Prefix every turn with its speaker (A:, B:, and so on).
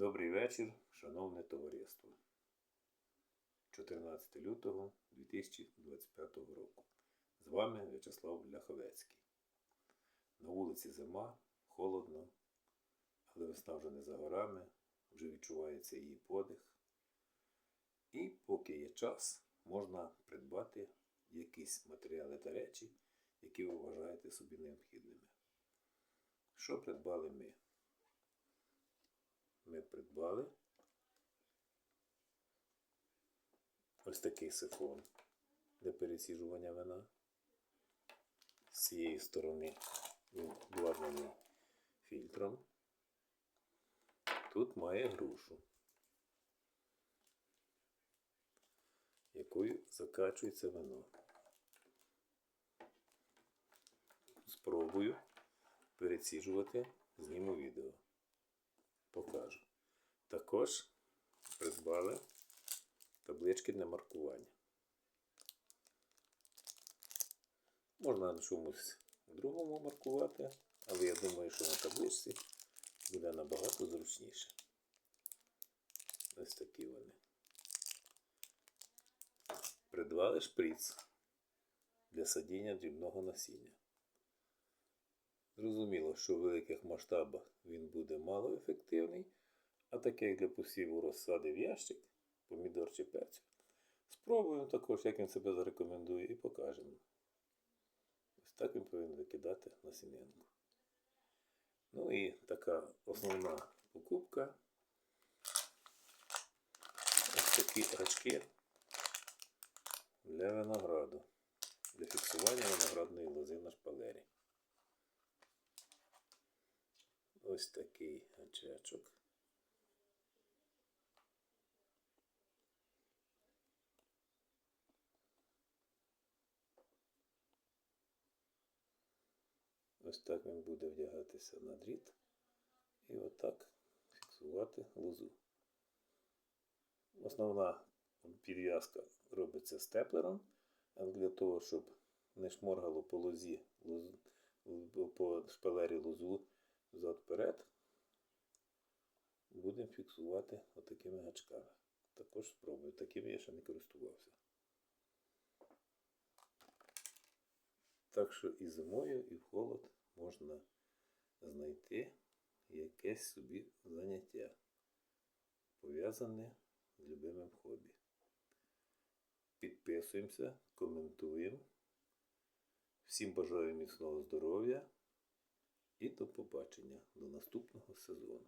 A: Добрий вечір, шановне товариство. 14 лютого 2025 року. З вами В'ячеслав Ляховецький. На вулиці зима, холодно, але весна вже не за горами, вже відчувається її подих. І поки є час, можна придбати якісь матеріали та речі, які ви вважаєте собі необхідними. Що придбали ми? Ми придбали ось такий сифон для пересіжування вина. З цієї сторони він обладнаний фільтром. Тут має грушу, якою закачується вино. Спробую переціжувати, зніму відео. Покажу. Також придбали таблички для маркування. Можна на чомусь другому маркувати, але я думаю, що на табличці буде набагато зручніше. Ось такі вони. Придбали шприц для садіння дрібного насіння. Зрозуміло, що в великих масштабах він буде малоефективний, а таке як для посіву розсади в ящик, помідор чи перцю. Спробуємо також, як він себе зарекомендує, і покажемо. Ось так він повинен викидати насінинку. Ну і така основна покупка. Ось такі гачки для винограду, для фіксування виноградної лози на шпалері. Ось такий гачечок. Ось так він буде вдягатися на дріт і отак фіксувати лозу. Основна підв'язка робиться степлером, але для того, щоб не шморгало по лозі, по шпалері лозу фіксувати отакими гачками. Також спробую. Такими я ще не користувався. Так що і зимою, і в холод можна знайти якесь собі заняття, пов'язане з любимим хобі. Підписуємося, коментуємо. Всім бажаю міцного здоров'я і до побачення до наступного сезону.